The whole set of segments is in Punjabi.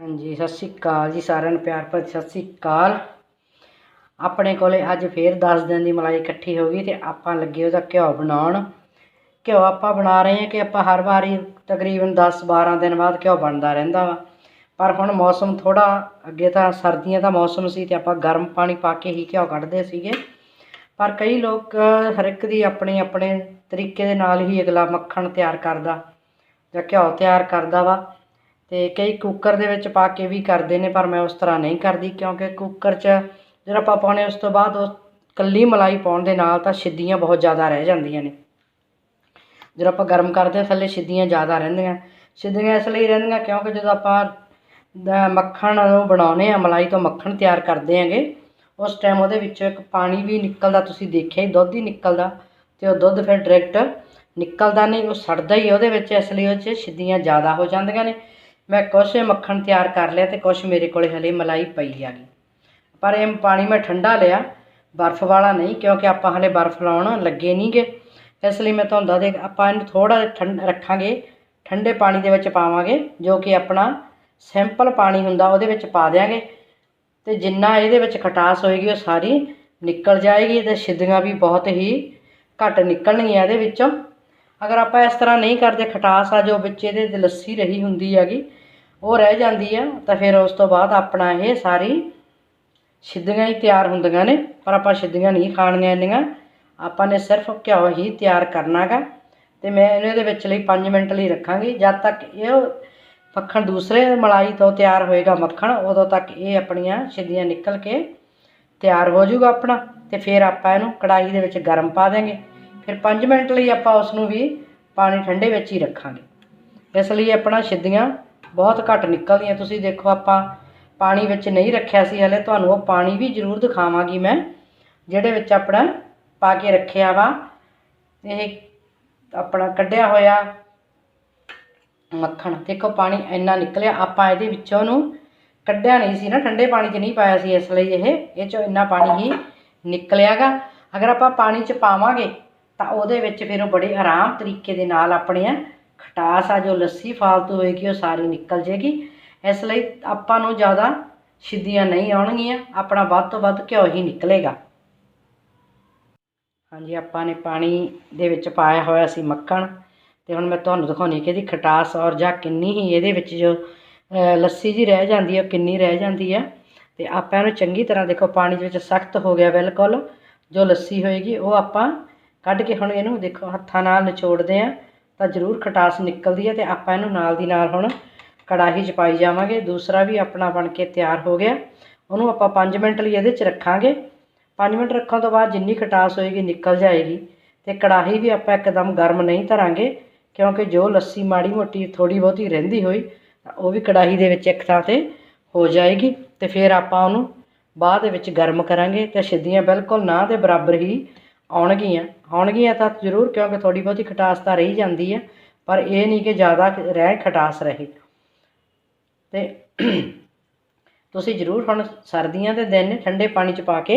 ਹਾਂਜੀ, ਸਤਿ ਸ਼੍ਰੀ ਅਕਾਲ ਜੀ ਸਾਰਿਆਂ ਨੂੰ, ਪਿਆਰ ਭਰੀ ਸਤਿ ਸ਼੍ਰੀ ਅਕਾਲ। ਆਪਣੇ ਕੋਲੇ ਅੱਜ ਫੇਰ 10 ਦਿਨ ਦੀ ਮਲਾਈ ਇਕੱਠੀ ਹੋ ਗਈ ਤੇ ਆਪਾਂ ਲੱਗੇ ਉਹਦਾ ਘਿਓ ਬਣਾਉਣ। ਘਿਓ ਆਪਾਂ ਬਣਾ ਰਹੇ ਹਾਂ ਕਿ ਆਪਾਂ ਹਰ ਵਾਰੀ ਤਕਰੀਬਨ 10 12 ਦਿਨ ਬਾਅਦ ਘਿਓ ਬਣਦਾ ਰਹਿੰਦਾ ਵਾ। ਪਰ ਹੁਣ ਮੌਸਮ ਥੋੜਾ ਅੱਗੇ ਤਾਂ ਸਰਦੀਆਂ ਦਾ ਮੌਸਮ ਸੀ ਤੇ ਆਪਾਂ ਗਰਮ ਪਾਣੀ ਪਾ ਕੇ ਹੀ ਘਿਓ ਕੱਢਦੇ ਸੀਗੇ। ਪਰ ਕਈ ਲੋਕ ਹਰ ਇੱਕ ਦੀ ਆਪਣੇ ਆਪਣੇ ਤਰੀਕੇ ਦੇ ਨਾਲ ਹੀ ਅਗਲਾ ਮੱਖਣ ਤਿਆਰ ਕਰਦਾ ਜਾਂ ਘਿਓ ਤਿਆਰ ਕਰਦਾ ਵਾ। ਅਤੇ ਕਈ ਕੁੱਕਰ ਦੇ ਵਿੱਚ ਪਾ ਕੇ ਵੀ ਕਰਦੇ ਨੇ, ਪਰ ਮੈਂ ਉਸ ਤਰ੍ਹਾਂ ਨਹੀਂ ਕਰਦੀ, ਕਿਉਂਕਿ ਕੁੱਕਰ 'ਚ ਜਦੋਂ ਆਪਾਂ ਪਾਉਣੇ ਉਸ ਤੋਂ ਬਾਅਦ ਉਹ ਇਕੱਲੀ ਮਲਾਈ ਪਾਉਣ ਦੇ ਨਾਲ ਤਾਂ ਛਿੱਦੀਆਂ ਬਹੁਤ ਜ਼ਿਆਦਾ ਰਹਿ ਜਾਂਦੀਆਂ ਨੇ। ਜਦੋਂ ਆਪਾਂ ਗਰਮ ਕਰਦੇ ਹਾਂ, ਥੱਲੇ ਛਿੱਦੀਆਂ ਜ਼ਿਆਦਾ ਰਹਿੰਦੀਆਂ। ਛਿੱਦੀਆਂ ਇਸ ਲਈ ਰਹਿੰਦੀਆਂ ਕਿਉਂਕਿ ਜਦੋਂ ਆਪਾਂ ਮੱਖਣ ਨੂੰ ਬਣਾਉਨੇ ਆ ਮਲਾਈ ਤੋਂ ਮੱਖਣ ਤਿਆਰ ਕਰਦੇ ਆਂਗੇ ਉਸ ਟਾਈਮ ਉਹਦੇ ਵਿੱਚੋਂ ਇੱਕ ਪਾਣੀ ਵੀ ਨਿਕਲਦਾ, ਤੁਸੀਂ ਦੇਖਿਆ ਹੀ, ਦੁੱਧ ਹੀ ਨਿਕਲਦਾ, ਤੇ ਉਹ ਦੁੱਧ ਫਿਰ ਡਾਇਰੈਕਟ ਨਿਕਲਦਾ ਨਹੀਂ, ਉਹ ਸੜਦਾ ਹੀ ਉਹਦੇ ਵਿੱਚ ਇਸ ਲਈ ਉਹ 'ਚ ਛਿੱਦੀਆਂ ਜ਼ਿਆਦਾ ਹੋ ਜਾਂਦੀਆਂ ਨੇ। ਮੈਂ ਕੁਛ ਮੱਖਣ ਤਿਆਰ ਕਰ ਲਿਆ ਤੇ ਕੁਛ ਮੇਰੇ ਕੋਲ ਹਲੇ ਮਲਾਈ ਪਈ ਆ ਗਈ ਪਰ ਇਹ ਪਾਣੀ ਮੈਂ ਠੰਡਾ ਲਿਆ, ਬਰਫ਼ ਵਾਲਾ ਨਹੀਂ, ਕਿਉਂਕਿ ਆਪਾਂ ਹਲੇ ਬਰਫ਼ ਲਾਉਣ ਲੱਗੇ ਨਹੀਂਗੇ। ਇਸ ਲਈ ਮੈਂ ਤੁਹਾਨੂੰ ਦੇ, ਆਪਾਂ ਇਹਨੂੰ ਥੋੜਾ ਠੰਡ ਰੱਖਾਂਗੇ, ਠੰਡੇ ਪਾਣੀ ਦੇ ਵਿੱਚ ਪਾਵਾਂਗੇ, ਜੋ ਕਿ ਆਪਣਾ ਸਿੰਪਲ ਪਾਣੀ ਹੁੰਦਾ ਉਹਦੇ ਵਿੱਚ ਪਾ ਦਿਆਂਗੇ। ਤੇ ਜਿੰਨਾ ਇਹਦੇ ਵਿੱਚ ਖਟਾਸ ਹੋਏਗੀ ਉਹ ਸਾਰੀ ਨਿਕਲ ਜਾਏਗੀ ਤੇ ਛਿੱਦੀਆਂ ਵੀ ਬਹੁਤ ਹੀ ਘੱਟ ਨਿਕਲਣਗੀਆਂ ਇਹਦੇ ਵਿੱਚੋਂ। ਅਗਰ ਆਪਾਂ ਇਸ ਤਰ੍ਹਾਂ ਨਹੀਂ ਕਰਦੇ, ਖਟਾਸ ਆ ਜੋ ਵਿੱਚ ਇਹਦੇ ਤੇ ਲੱਸੀ ਰਹੀ ਹੁੰਦੀ ਹੈਗੀ, ਉਹ ਰਹਿ ਜਾਂਦੀ ਆ, ਤਾਂ ਫਿਰ ਉਸ ਤੋਂ ਬਾਅਦ ਆਪਣਾ ਇਹ ਸਾਰੀ ਛਿੱਦੀਆਂ ਹੀ ਤਿਆਰ ਹੁੰਦੀਆਂ ਨੇ, ਪਰ ਆਪਾਂ ਛਿੱਦੀਆਂ ਨਹੀਂ ਖਾਣੀਆਂ ਇੰਨੀਆਂ। ਆਪਾਂ ਨੇ ਸਿਰਫ ਘਿਓ ਹੀ ਤਿਆਰ ਕਰਨਾਗਾ ਤੇ ਮੈਂ ਇਹਨੂੰ ਇਹਦੇ ਵਿੱਚ ਲਈ 5 ਮਿੰਟ ਲਈ ਰੱਖਾਂਗੀ। ਜਦ ਤੱਕ ਇਹ ਮੱਖਣ ਦੂਸਰੇ ਮਲਾਈ ਤੋਂ ਤਿਆਰ ਹੋਏਗਾ ਮੱਖਣ, ਉਦੋਂ ਤੱਕ ਇਹ ਆਪਣੀਆਂ ਛਿੱਦੀਆਂ ਨਿਕਲ ਕੇ ਤਿਆਰ ਹੋ ਜਾਊਗਾ ਆਪਣਾ ਤੇ ਫਿਰ ਆਪਾਂ ਇਹਨੂੰ ਕੜਾਹੀ ਦੇ ਵਿੱਚ ਗਰਮ ਪਾ ਦੇਵਾਂਗੇ। ਫਿਰ 5 ਮਿੰਟ ਲਈ ਆਪਾਂ ਉਸ ਨੂੰ ਵੀ ਪਾਣੀ ਠੰਡੇ ਵਿੱਚ ਹੀ ਰੱਖਾਂਗੇ। ਇਸ ਲਈ ਆਪਣਾ ਛਿੱਦੀਆਂ ਬਹੁਤ ਘੱਟ ਨਿਕਲਦੀਆਂ। ਤੁਸੀਂ ਦੇਖੋ ਆਪਾਂ ਪਾਣੀ ਵਿੱਚ ਨਹੀਂ ਰੱਖਿਆ ਸੀ ਹਲੇ, ਤੁਹਾਨੂੰ ਉਹ ਪਾਣੀ ਵੀ ਜ਼ਰੂਰ ਦਿਖਾਵਾਂਗੀ ਮੈਂ, ਜਿਹੜੇ ਵਿੱਚ ਆਪਣਾ ਪਾ ਕੇ ਰੱਖਿਆ ਵਾ। ਇਹ ਆਪਣਾ ਕੱਢਿਆ ਹੋਇਆ ਮੱਖਣ। ਦੇਖੋ ਪਾਣੀ ਇੰਨਾ ਨਿਕਲਿਆ, ਆਪਾਂ ਇਹਦੇ ਵਿੱਚੋਂ ਨੂੰ ਕੱਢਿਆ ਨਹੀਂ ਸੀ ਨਾ, ਠੰਡੇ ਪਾਣੀ 'ਚ ਨਹੀਂ ਪਾਇਆ ਸੀ। ਇਸ ਲਈ ਇਹ ਇਹ 'ਚੋਂ ਇੰਨਾ ਪਾਣੀ ਹੀ ਨਿਕਲਿਆਗਾ। ਅਗਰ ਆਪਾਂ ਪਾਣੀ 'ਚ ਪਾਵਾਂਗੇ ਤਾਂ ਉਹਦੇ ਵਿੱਚ ਫਿਰ ਉਹ ਬੜੇ ਆਰਾਮ ਤਰੀਕੇ ਦੇ ਨਾਲ ਆਪਣੀਆਂ ਖਟਾਸ ਆ ਜੋ ਲੱਸੀ ਫਾਲਤੂ ਹੋਏਗੀ, ਉਹ ਸਾਰੀ ਨਿਕਲ ਜੇਗੀ। ਇਸ ਲਈ ਆਪਾਂ ਨੂੰ ਜ਼ਿਆਦਾ ਛਿੱਦੀਆਂ ਨਹੀਂ ਆਉਣਗੀਆਂ, ਆਪਣਾ ਵੱਧ ਤੋਂ ਵੱਧ ਘਿਓ ਹੀ ਨਿਕਲੇਗਾ। ਹਾਂਜੀ, ਆਪਾਂ ਨੇ ਪਾਣੀ ਦੇ ਵਿੱਚ ਪਾਇਆ ਹੋਇਆ ਸੀ ਮੱਖਣ, ਤੇ ਹੁਣ ਮੈਂ ਤੁਹਾਨੂੰ ਦਿਖਾਉਣੀ ਕਿ ਇਹਦੀ ਖਟਾਸ ਔਰ ਜਾਂ ਕਿੰਨੀ ਹੀ ਇਹਦੇ ਵਿੱਚ ਜੋ ਲੱਸੀ ਜੀ ਰਹਿ ਜਾਂਦੀ ਹੈ, ਉਹ ਕਿੰਨੀ ਰਹਿ ਜਾਂਦੀ ਹੈ। ਤੇ ਆਪਾਂ ਇਹਨੂੰ ਚੰਗੀ ਤਰ੍ਹਾਂ ਦੇਖੋ, ਪਾਣੀ ਦੇ ਵਿੱਚ ਸਖਤ ਹੋ ਗਿਆ ਬਿਲਕੁਲ। ਜੋ ਲੱਸੀ ਹੋਏਗੀ, ਉਹ ਆਪਾਂ ਕੱਢ ਕੇ ਹੁਣ ਇਹਨੂੰ ਦੇਖੋ ਹੱਥਾਂ ਨਾਲ ਨਿਚੋੜਦੇ ਆ, ਤਾਂ ਜ਼ਰੂਰ ਖਟਾਸ ਨਿਕਲਦੀ ਹੈ ਤੇ ਆਪਾਂ ਇਹਨੂੰ ਨਾਲ ਦੀ ਨਾਲ ਹੁਣ ਕੜਾਹੀ 'ਚ ਪਾਈ ਜਾਵਾਂਗੇ। ਦੂਸਰਾ ਵੀ ਆਪਣਾ ਬਣ ਕੇ ਤਿਆਰ ਹੋ ਗਿਆ। ਉਹਨੂੰ ਆਪਾਂ 5 ਮਿੰਟ ਲਈ ਇਹਦੇ 'ਚ ਰੱਖਾਂਗੇ। 5 ਮਿੰਟ ਰੱਖਣ ਤੋਂ ਬਾਅਦ ਜਿੰਨੀ ਖਟਾਸ ਹੋਏਗੀ ਨਿਕਲ ਜਾਏਗੀ ਤੇ ਕੜਾਹੀ ਵੀ ਆਪਾਂ ਇੱਕਦਮ ਗਰਮ ਨਹੀਂ ਧਰਾਂਗੇ, ਕਿਉਂਕਿ ਜੋ ਲੱਸੀ ਮਾੜੀ ਮੋਟੀ ਥੋੜੀ ਬਹੁਤੀ ਰਹਿੰਦੀ ਹੋਈ ਉਹ ਵੀ ਕੜਾਹੀ ਦੇ ਵਿੱਚ ਇੱਕ ਥਾਂ ਤੇ ਹੋ ਜਾਏਗੀ ਤੇ ਫਿਰ ਆਪਾਂ ਉਹਨੂੰ ਬਾਅਦ ਦੇ ਵਿੱਚ ਗਰਮ ਕਰਾਂਗੇ ਤੇ ਛਿੱਦੀਆਂ ਬਿਲਕੁਲ ਨਾ ਦੇ ਬਰਾਬਰ ਹੀ ਆਉਣਗੀਆਂ। ਆਉਣਗੀਆਂ ਤਾਂ ਜ਼ਰੂਰ, ਕਿਉਂਕਿ ਥੋੜੀ ਬਹੁਤੀ ਖਟਾਸ ਤਾਂ ਰਹੀ ਜਾਂਦੀ ਹੈ, ਪਰ ਇਹ ਨਹੀਂ ਕਿ ਜ਼ਿਆਦਾ ਰਹਿ ਖਟਾਸ ਰਹੇ। ਤੇ ਤੁਸੀਂ ਜ਼ਰੂਰ ਹੁਣ ਸਰਦੀਆਂ ਦੇ ਦਿਨ ਠੰਡੇ ਪਾਣੀ 'ਚ ਪਾ ਕੇ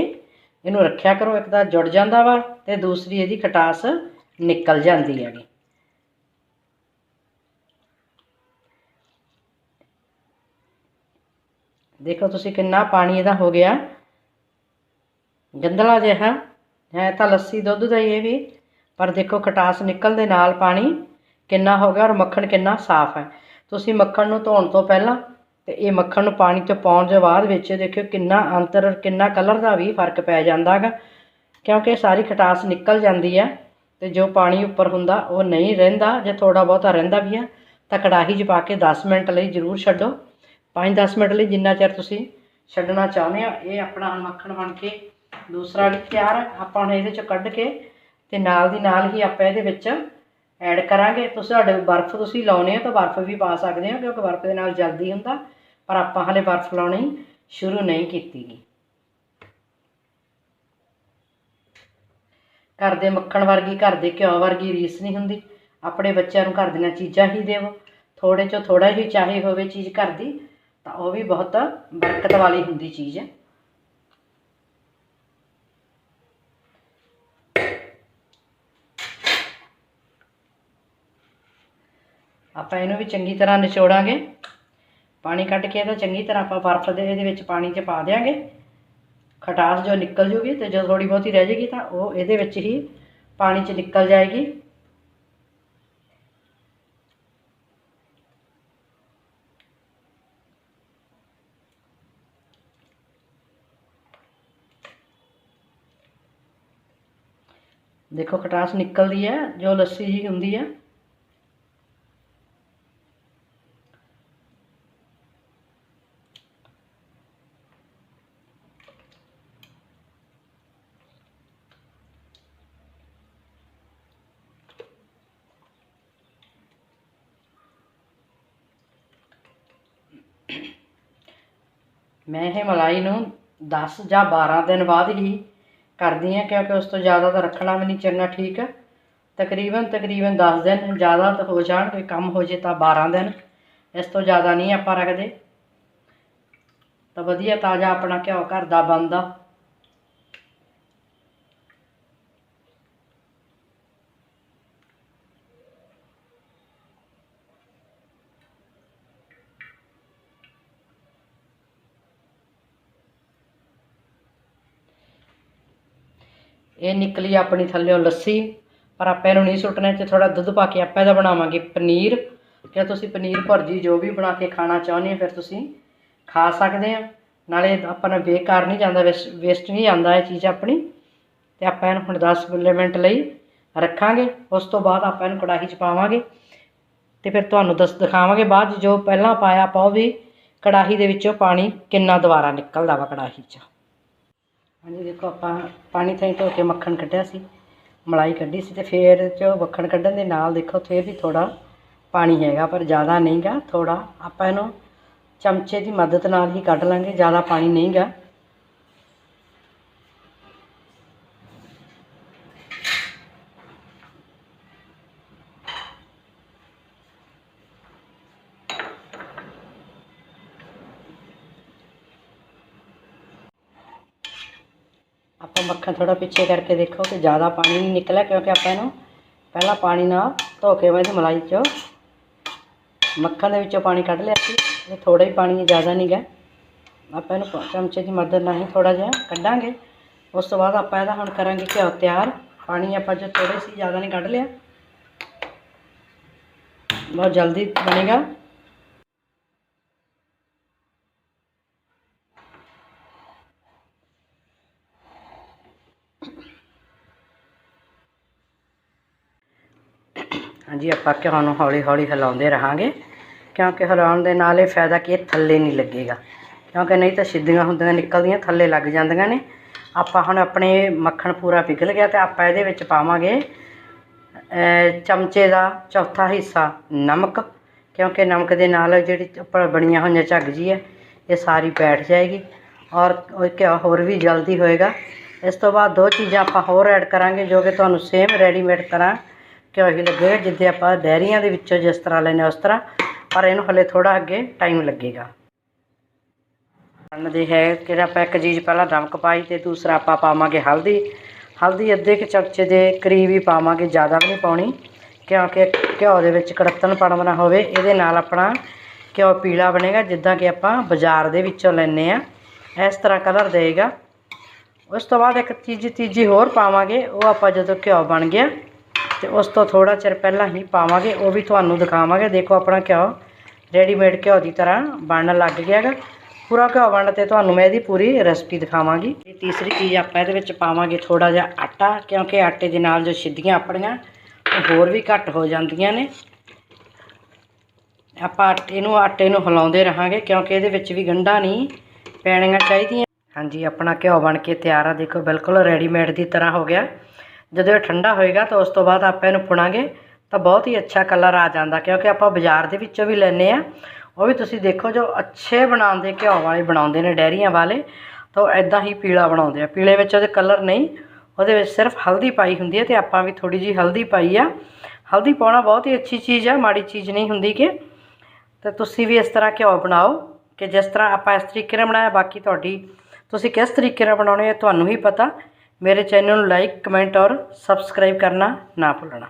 ਇਹਨੂੰ ਰੱਖਿਆ ਕਰੋ, ਇੱਕ ਤਾਂ ਜੁੜ ਜਾਂਦਾ ਵਾ ਤੇ ਦੂਸਰੀ ਇਹਦੀ ਖਟਾਸ ਨਿਕਲ ਜਾਂਦੀ ਹੈਗੀ। ਦੇਖੋ ਤੁਸੀਂ ਕਿੰਨਾ ਪਾਣੀ ਇਹਦਾ ਹੋ ਗਿਆ। ਗੰਦਲਾ ਜਿਹਾ ਹੈ ਤਾਂ ਲੱਸੀ ਦੁੱਧ ਦਾ ਹੀ ਇਹ ਵੀ। ਪਰ ਦੇਖੋ ਖਟਾਸ ਨਿਕਲ ਦੇ ਨਾਲ ਪਾਣੀ ਕਿੰਨਾ ਹੋ ਗਿਆ ਔਰ ਮੱਖਣ ਕਿੰਨਾ ਸਾਫ਼ ਹੈ। ਤੁਸੀਂ ਮੱਖਣ ਨੂੰ ਧੋਣ ਤੋਂ ਪਹਿਲਾਂ ਤੇ ਇਹ ਮੱਖਣ ਨੂੰ ਪਾਣੀ 'ਚ ਪਾਉਣ ਦੇ ਬਾਅਦ ਵਿੱਚ ਦੇਖਿਓ ਕਿੰਨਾ ਅੰਤਰ ਕਿੰਨਾ ਕਲਰ ਦਾ ਵੀ ਫ਼ਰਕ ਪੈ ਜਾਂਦਾ ਹੈਗਾ। ਕਿਉਂਕਿ ਸਾਰੀ ਖਟਾਸ ਨਿਕਲ ਜਾਂਦੀ ਹੈ ਤੇ ਜੋ ਪਾਣੀ ਉੱਪਰ ਹੁੰਦਾ ਉਹ ਨਹੀਂ ਰਹਿੰਦਾ, ਜੇ ਥੋੜਾ ਬਹੁਤਾ ਰਹਿੰਦਾ ਵੀ ਹੈ ਤਾਂ ਕੜਾਹੀ 'ਚ ਪਾ ਕੇ 10 ਮਿੰਟ ਲਈ ਜ਼ਰੂਰ ਛੱਡੋ। 5-10 ਮਿੰਟ ਲਈ ਜਿੰਨਾ ਚਿਰ ਤੁਸੀਂ ਛੱਡਣਾ ਚਾਹੁੰਦੇ ਆ ਇਹ ਆਪਣਾ ਮੱਖਣ ਬਣ ਕੇ ਦੂਸਰਾ ਵੀ ਤਿਆਰ ਆਪਾਂ ਹੁਣ ਇਹਦੇ 'ਚ ਕੱਢ ਕੇ ਤੇ ਨਾਲ ਦੀ ਨਾਲ ਹੀ ਆਪਾਂ ਇਹਦੇ ਵਿੱਚ ਐਡ ਕਰਾਂਗੇ। ਤੁਸੀਂ ਤੁਹਾਡੇ ਬਰਫ਼ ਤੁਸੀਂ ਲਾਉਣੇ ਆ ਤਾਂ ਬਰਫ਼ ਵੀ ਪਾ ਸਕਦੇ ਹੋ ਕਿਉਂਕਿ ਬਰਫ਼ ਦੇ ਨਾਲ ਜਲਦੀ ਹੁੰਦਾ, ਪਰ ਆਪਾਂ ਹਲੇ ਬਰਫ਼ ਲਾਉਣੀ ਸ਼ੁਰੂ ਨਹੀਂ ਕੀਤੀ ਗੀ। ਘਰ ਦੇ ਮੱਖਣ ਵਰਗੀ, ਘਰ ਦੇ ਘਿਓ ਵਰਗੀ ਰੀਸ ਨਹੀਂ ਹੁੰਦੀ। ਆਪਣੇ ਬੱਚਿਆਂ ਨੂੰ ਘਰ ਦੀਆਂ ਚੀਜ਼ਾਂ ਹੀ ਦੇਵੋ। ਥੋੜੇ ਚੋਂ ਥੋੜਾ ਹੀ ਚਾਹੇ ਹੋਵੇ ਚੀਜ਼ ਘਰ ਦੀ, ਤਾਂ ਉਹ ਵੀ ਬਹੁਤ ਬਰਕਤ ਵਾਲੀ ਹੁੰਦੀ ਚੀਜ਼। ਹੈ ਆਪਾਂ ਇਹਨੂੰ ਵੀ ਚੰਗੀ ਤਰ੍ਹਾਂ ਨਿਚੋੜਾਂਗੇ। ਪਾਣੀ ਕੱਢ ਕੇ ਇਹਦਾ ਚੰਗੀ ਤਰ੍ਹਾਂ ਆਪਾਂ ਬਰਫ਼ ਦੇ ਇਹਦੇ ਵਿੱਚ ਪਾਣੀ 'ਚ ਪਾ ਦਿਆਂਗੇ। ਖਟਾਸ ਜੋ ਨਿਕਲ ਜੂਗੀ ਤੇ ਜੋ ਥੋੜੀ ਬਹੁਤੀ ਰਹਿ ਜਾਏਗੀ ਤਾਂ ਉਹ ਇਹਦੇ ਵਿੱਚ ਹੀ ਪਾਣੀ 'ਚ ਨਿਕਲ ਜਾਏਗੀ। ਦੇਖੋ ਖਟਾਸ ਨਿਕਲਦੀ ਹੈ, ਜੋ ਲੱਸੀ ਹੀ ਹੁੰਦੀ ਹੈ। ਮੈਂ ਇਹ ਮਲਾਈ ਨੂੰ 10 ਜਾਂ 12 ਦਿਨ ਬਾਅਦ ਹੀ ਕਰਦੀ ਹਾਂ, ਕਿਉਂਕਿ ਉਸ ਤੋਂ ਜ਼ਿਆਦਾ ਤਾਂ ਰੱਖਣਾ ਵੀ ਨਹੀਂ ਚੰਗਾ ਠੀਕ। ਹੈ ਤਕਰੀਬਨ ਤਕਰੀਬਨ 10 ਦਿਨ ਜ਼ਿਆਦਾ ਤਾਂ ਹੋ ਜਾਣ ਕੋਈ ਕੰਮ ਹੋ ਜੇ ਤਾਂ 12 ਦਿਨ। ਇਸ ਤੋਂ ਜ਼ਿਆਦਾ ਨਹੀਂ ਆਪਾਂ ਰੱਖਦੇ। ਤਾਂ ਵਧੀਆ ਤਾਜ਼ਾ ਆਪਣਾ ਘਿਓ ਘਰ ਦਾ ਬਣਦਾ। ਇਹ ਨਿਕਲੀ ਆਪਣੀ ਥੱਲੇੋਂ ਲੱਸੀ, ਪਰ ਆਪਾਂ ਇਹਨੂੰ ਨਹੀਂ ਸੁੱਟਣਾ ਤੇ ਥੋੜਾ ਦੁੱਧ ਪਾ ਕੇ ਆਪਾਂ ਇਹਦਾ ਬਣਾਵਾਂਗੇ ਪਨੀਰ। ਕਿ ਤੁਸੀਂ ਪਨੀਰ ਭੁਰਜੀ ਜੋ ਵੀ ਬਣਾ ਕੇ ਖਾਣਾ ਚਾਹੁੰਦੇ ਹੋ, ਫਿਰ ਤੁਸੀਂ ਖਾ ਸਕਦੇ ਆ ਨਾਲੇ ਆਪਾਂ ਨੂੰ ਬੇਕਾਰ ਨਹੀਂ ਜਾਂਦਾ ਵੇਸਟ ਨਹੀਂ ਜਾਂਦਾ ਇਹ ਚੀਜ਼ ਆਪਣੀ। ਤੇ ਆਪਾਂ ਇਹਨੂੰ ਹੁਣ 10 ਮਿੰਟ ਲਈ ਰੱਖਾਂਗੇ। ਉਸ ਤੋਂ ਬਾਅਦ ਆਪਾਂ ਇਹਨੂੰ ਕੜਾਹੀ 'ਚ ਪਾਵਾਂਗੇ। ਤੇ ਫਿਰ ਤੁਹਾਨੂੰ ਦੱਸ, ਦਿਖਾਵਾਂਗੇ ਬਾਅਦ 'ਚ ਜੋ ਪਹਿਲਾਂ ਪਾਇਆ ਆਪਾਂ ਉਹ ਵੀ ਕੜਾਹੀ ਦੇ ਵਿੱਚੋਂ ਪਾਣੀ ਕਿੰਨਾ ਦੁਬਾਰਾ ਨਿਕਲਦਾ ਵਾ ਕੜਾਹੀ 'ਚ। ਹਾਂਜੀ, ਦੇਖੋ ਆਪਾਂ ਪਾਣੀ ਥਾਈ ਧੋ ਕੇ ਮੱਖਣ ਕੱਢਿਆ ਸੀ, ਮਲਾਈ ਕੱਢੀ ਸੀ ਤੇ ਫਿਰ ਚ ਮੱਖਣ ਕੱਢਣ ਦੇ ਨਾਲ ਦੇਖੋ ਫਿਰ ਵੀ ਥੋੜਾ ਪਾਣੀ ਹੈਗਾ, ਪਰ ਜ਼ਿਆਦਾ ਨਹੀਂਗਾ ਥੋੜਾ ਆਪਾਂ ਇਹਨੂੰ ਚਮਚੇ ਦੀ ਮਦਦ ਨਾਲ ਹੀ ਕੱਢ ਲਾਂਗੇ, ਜ਼ਿਆਦਾ ਪਾਣੀ ਨਹੀਂਗਾ। ਆਪਾਂ ਮੱਖਣ ਥੋੜਾ ਪਿੱਛੇ ਕਰਕੇ ਦੇਖੋ ਕਿ ਜ਼ਿਆਦਾ ਪਾਣੀ ਨਹੀਂ ਨਿਕਲਿਆ ਕਿਉਂਕਿ ਆਪਾਂ ਇਹਨੂੰ ਪਹਿਲਾਂ ਪਾਣੀ ਨਾਲ ਧੋ ਕੇ ਮੈਂ ਇਹਦੀ ਮਲਾਈ ਚੋਂ। ਮੱਖਣ ਦੇ ਵਿੱਚੋਂ ਪਾਣੀ ਕੱਢ ਲਿਆ ਸੀ, ਇਹ ਥੋੜਾ ਹੀ ਪਾਣੀ ਜ਼ਿਆਦਾ ਨਹੀਂ ਗਾ। ਆਪਾਂ ਇਹਨੂੰ ਚਮਚੇ ਦੀ ਮਦਦ ਨਾਲ ਹੀ ਥੋੜਾ ਜਿਹਾ ਕੱਢਾਂਗੇ। ਉਸ ਤੋਂ ਬਾਅਦ ਆਪਾਂ ਇਹਦਾ ਹੁਣ ਕਰਾਂਗੇ ਘਿਓ ਤਿਆਰ। ਪਾਣੀ ਆਪਾਂ ਜੋ ਥੋੜੇ ਸੀ ਜ਼ਿਆਦਾ ਨਹੀਂ ਕੱਢ ਲਿਆ। ਬਹੁਤ ਜਲਦੀ ਬਣੇਗਾ। ਹਾਂਜੀ, ਆਪਾਂ ਘਿਓ ਨੂੰ ਹੌਲੀ ਹੌਲੀ ਹਿਲਾਉਂਦੇ ਰਹਾਂਗੇ। ਕਿਉਂਕਿ ਹਿਲਾਉਣ ਦੇ ਨਾਲ ਇਹ ਫਾਇਦਾ ਕਿ ਇਹ ਥੱਲੇ ਨਹੀਂ ਲੱਗੇਗਾ। ਕਿਉਂਕਿ ਨਹੀਂ ਤਾਂ ਸਿੱਧੀਆਂ ਹੁੰਦੀਆਂ, ਨਿਕਲਦੀਆਂ, ਥੱਲੇ ਲੱਗ ਜਾਂਦੀਆਂ ਨੇ। ਆਪਾਂ ਹੁਣ ਆਪਣੇ ਮੱਖਣ ਪੂਰਾ ਪਿਘਲ ਗਿਆ ਤੇ ਆਪਾਂ ਇਹਦੇ ਵਿੱਚ ਪਾਵਾਂਗੇ ਚਮਚੇ ਦਾ ਚੌਥਾ ਹਿੱਸਾ, ਨਮਕ। ਕਿਉਂਕਿ ਨਮਕ ਦੇ ਨਾਲ ਜਿਹੜੀ ਉੱਪਰ ਬਣੀਆਂ ਹੋਈਆਂ ਝੱਗ ਜੀ ਹੈ, ਇਹ ਸਾਰੀ ਬੈਠ ਜਾਏਗੀ। ਔਰ ਘਿਓ ਹੋਰ ਵੀ ਜਲਦੀ ਹੋਏਗਾ। ਇਸ ਤੋਂ ਬਾਅਦ ਦੋ ਚੀਜ਼ਾਂ ਆਪਾਂ ਹੋਰ ਐਡ ਕਰਾਂਗੇ, ਜੋ ਕਿ ਤੁਹਾਨੂੰ ਸੇਮ ਰੈਡੀਮੇਡ ਤਰ੍ਹਾਂ ਘਿਓ ਹੀ ਲੱਗੇਗਾ ਜਿੱਦੇ ਆਪਾਂ ਡੈਰੀਆਂ ਦੇ ਵਿੱਚੋਂ ਜਿਸ ਤਰ੍ਹਾਂ ਲੈਨੇ ਉਸ ਤਰ੍ਹਾਂ, ਪਰ ਇਹਨੂੰ ਹਲੇ ਥੋੜਾ ਅੱਗੇ ਟਾਈਮ ਲੱਗੇਗਾ। ਬਣਦੇ ਹੈ ਕਿ ਆਪਾਂ ਇੱਕ ਚੀਜ਼ ਪਹਿਲਾਂ ਨਮਕ ਪਾਈ ਤੇ ਦੂਸਰਾ ਆਪਾਂ ਪਾਵਾਂਗੇ ਹਲਦੀ। ਹਲਦੀ ਅੱਧੇ ਕੁ ਚਮਚੇ ਦੇ ਕਰੀਬ ਹੀ ਪਾਵਾਂਗੇ, ਜ਼ਿਆਦਾ ਵੀ ਨਹੀਂ ਪਾਉਣੀ, ਕਿਉਂਕਿ ਘਿਓ ਦੇ ਵਿੱਚ ਕੜੱਤਣ ਪੜਮ ਨਾ ਹੋਵੇ, ਇਹਦੇ ਨਾਲ ਆਪਣਾ ਘਿਓ ਪੀਲਾ ਬਣੇਗਾ, ਜਿੱਦਾਂ ਕਿ ਆਪਾਂ ਬਾਜ਼ਾਰ ਦੇ ਵਿੱਚੋਂ ਲੈਨੇ ਆ ਇਸ ਤਰ੍ਹਾਂ ਕਲਰ ਦੇਗਾ ਉਸ ਤੋਂ ਬਾਅਦ ਇੱਕ ਚੀਜ਼ ਤੀਜੀ ਹੋਰ ਪਾਵਾਂਗੇ, ਉਹ ਆਪਾਂ ਜਦੋਂ ਘਿਓ ਬਣ ਗਿਆ ਤੇ ਉਸ ਤੋਂ ਥੋੜਾ ਚਿਰ ਪਹਿਲਾਂ ਹੀ ਪਾਵਾਂਗੇ, ਉਹ ਵੀ ਤੁਹਾਨੂੰ ਦਿਖਾਵਾਂਗੇ। ਦੇਖੋ ਆਪਣਾ ਘਿਓ ਰੈਡੀਮੇਡ ਘਿਓ ਦੀ ਤਰ੍ਹਾਂ ਬਣਨ ਲੱਗ ਗਿਆ ਹੈਗਾ। ਪੂਰਾ ਘਿਓ ਬਣਨ ਤੇ ਤੁਹਾਨੂੰ ਮੈਂ ਇਹਦੀ ਪੂਰੀ ਰੈਸਪੀ ਦਿਖਾਵਾਂਗੀ। ਇਹ ਤੀਸਰੀ ਚੀਜ਼ ਆਪਾਂ ਇਹਦੇ ਵਿੱਚ ਪਾਵਾਂਗੇ ਥੋੜਾ ਜਿਹਾ ਆਟਾ, ਕਿਉਂਕਿ ਆਟੇ ਦੇ ਨਾਲ ਜੋ ਸਿੱਧੀਆਂ ਆਪਣੀਆਂ, ਉਹ ਹੋਰ ਵੀ ਘੱਟ ਹੋ ਜਾਂਦੀਆਂ ਨੇ। ਆਪਾਂ ਆਟੇ ਨੂੰ ਆਟੇ ਨੂੰ ਹਿਲਾਉਂਦੇ ਰਹਾਂਗੇ, ਕਿਉਂਕਿ ਇਹਦੇ ਵਿੱਚ ਵੀ ਗੰਢਾਂ ਨਹੀਂ ਪੈਣੀਆਂ ਚਾਹੀਦੀਆਂ। ਹਾਂਜੀ, ਆਪਣਾ ਘਿਓ ਬਣ ਕੇ ਤਿਆਰ ਆ। ਦੇਖੋ, ਬਿਲਕੁਲ ਰੈਡੀਮੇਡ ਦੀ ਤਰ੍ਹਾਂ ਹੋ ਗਿਆ। ਜਦੋਂ ਇਹ ਠੰਡਾ ਹੋਏਗਾ ਤਾਂ ਉਸ ਤੋਂ ਬਾਅਦ ਆਪਾਂ ਇਹਨੂੰ ਪੁਣਾਂਗੇ, ਤਾਂ ਬਹੁਤ ਹੀ ਅੱਛਾ ਕਲਰ ਆ ਜਾਂਦਾ, ਕਿਉਂਕਿ ਆਪਾਂ ਬਾਜ਼ਾਰ ਦੇ ਵਿੱਚੋਂ ਵੀ ਲੈਨੇ ਆ ਉਹ ਵੀ ਤੁਸੀਂ ਦੇਖੋ ਜੋ ਅੱਛੇ ਬਣਾਉਂਦੇ ਘਿਓ ਵਾਲੇ ਬਣਾਉਂਦੇ ਨੇ ਡੈਰੀਆਂ ਵਾਲੇ, ਤਾਂ ਉਹ ਐਦਾਂ ਹੀ ਪੀਲਾ ਬਣਾਉਂਦੇ ਆ। ਪੀਲੇ ਵਿੱਚ ਉਹਦੇ ਕਲਰ ਨਹੀਂ, ਉਹਦੇ ਵਿੱਚ ਸਿਰਫ ਹਲਦੀ ਪਾਈ ਹੁੰਦੀ ਹੈ ਤੇ ਆਪਾਂ ਵੀ ਥੋੜੀ ਜੀ ਹਲਦੀ ਪਾਈ ਆ। ਹਲਦੀ ਪਾਉਣਾ ਬਹੁਤ ਹੀ ਅੱਛੀ ਚੀਜ਼ ਆ, ਮਾੜੀ ਚੀਜ਼ ਨਹੀਂ ਹੁੰਦੀ ਕਿ। ਤਾਂ ਤੁਸੀਂ ਵੀ ਇਸ ਤਰ੍ਹਾਂ ਘਿਓ ਬਣਾਓ ਕਿ ਜਿਸ ਤਰ੍ਹਾਂ ਆਪਾਂ ਇਸ ਤਰੀਕੇ ਨਾਲ ਬਣਾਇਆ, ਬਾਕੀ ਤੁਹਾਡੀ ਤੁਸੀਂ ਕਿਸ ਤਰੀਕੇ ਨਾਲ ਬਣਾਉਣੇ ਇਹ ਤੁਹਾਨੂੰ ਹੀ ਪਤਾ। ਮੇਰੇ ਚੈਨਲ ਨੂੰ ਲਾਈਕ ਕਮੈਂਟ ਔਰ ਸਬਸਕ੍ਰਾਈਬ ਕਰਨਾ ਨਾ ਭੁੱਲਣਾ।